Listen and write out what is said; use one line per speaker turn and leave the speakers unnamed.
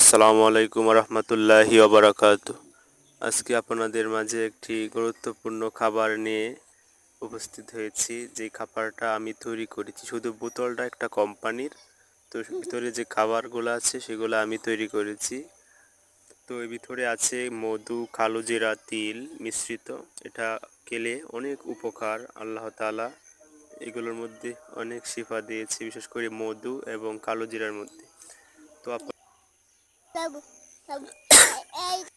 আসসালামু আলাইকুম রহমতুল্লাহি ওবরাকাত। আজকে আপনাদের মাঝে একটি গুরুত্বপূর্ণ খাবার নিয়ে উপস্থিত হয়েছি। যে খাবারটা আমি তৈরি করেছি, শুধু বোতলটা একটা কোম্পানির, তো ভিতরে যে খাবারগুলো আছে সেগুলো আমি তৈরি করেছি। তো এর ভিতরে আছে মধু, কালো জিরা, তিল মিশ্রিত। এটা খেলে অনেক উপকার, আল্লাহ তাআলা এগুলোর মধ্যে অনেক শিফা দিয়েছে, বিশেষ করে মধু এবং কালো জিরার মধ্যে। তো
Pego, pego. É